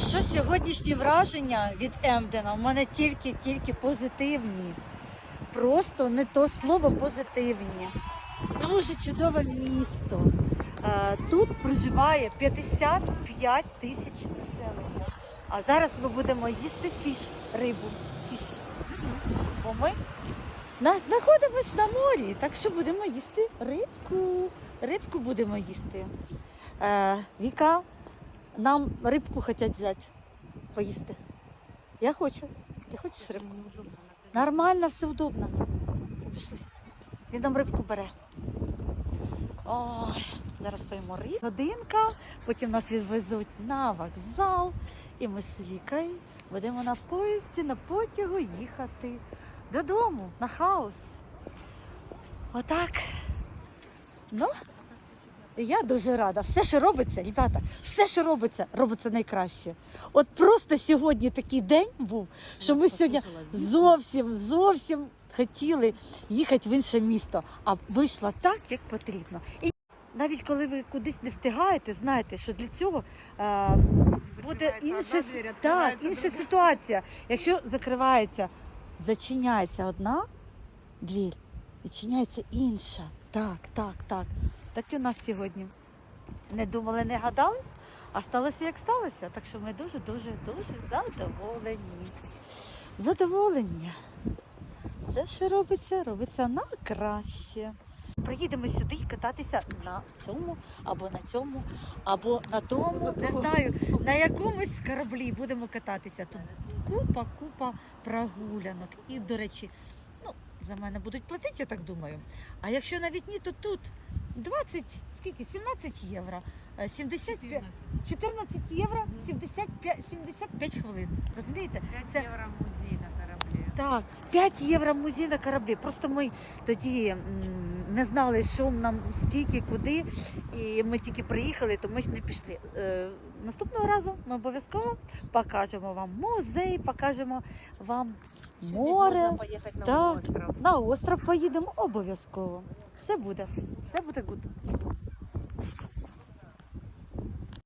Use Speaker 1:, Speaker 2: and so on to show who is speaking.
Speaker 1: Що сьогоднішні враження від Емдена? У мене тільки-тільки позитивні. Просто не то слово позитивні. Дуже чудове місто. Е, Тут проживає 55 тисяч населення. А зараз ми будемо їсти фіш, рибу. Фіш. Бо ми на- знаходимось на морі, так що будемо їсти рибку. Рибку будемо їсти. Е, Віка, нам рибку хочуть взяти, поїсти. Я хочу. Ти хочеш рибку? Нормально, все удобно. Пішли. Він нам рибку бере. Ой, зараз поїмо рибку. Годинка, потім нас відвезуть на вокзал. І ми з Вікою будемо на поїзді, на потягу їхати додому, на хаос. Отак. Ну, я дуже рада. Все, що робиться, ребята, все, що робиться, робиться найкраще. От просто сьогодні такий день був, що ми сьогодні зовсім, зовсім хотіли їхати в інше місто, а вийшло так, як потрібно. І навіть коли ви кудись не встигаєте, знаєте, що для цього е, буде інша, так, інша ситуація. Якщо закривається, зачиняється одна двір, відчиняється інша. Так, так, так. Так і у нас сьогодні. Не думали, не гадали, а сталося як сталося. Так що ми дуже, дуже, задоволені. Задоволення. Все, що робиться, робиться на краще. Приїдемо сюди кататися на цьому, або на цьому, або на тому. Не знаю, на якомусь кораблі будемо кататися. Тут купа, купа прогулянок. І, до речі, за мене будуть платити, я так думаю. А якщо навіть ні, то тут 20, скільки? 17 євро. Е, 75, 14 євро 75, 75 хвилин. Розумієте?
Speaker 2: 5
Speaker 1: Це-
Speaker 2: євро музей на кораблі.
Speaker 1: Так, 5 євро музей на кораблі. Просто ми тоді м, не знали, що нам скільки, куди. І ми тільки приїхали, то ми ж не пішли. Е, наступного разу ми обов'язково покажемо вам музей, покажемо вам море.
Speaker 2: На
Speaker 1: Так.
Speaker 2: остров.
Speaker 1: На остров поїдемо обов'язково. Все буде. Все буде гуд.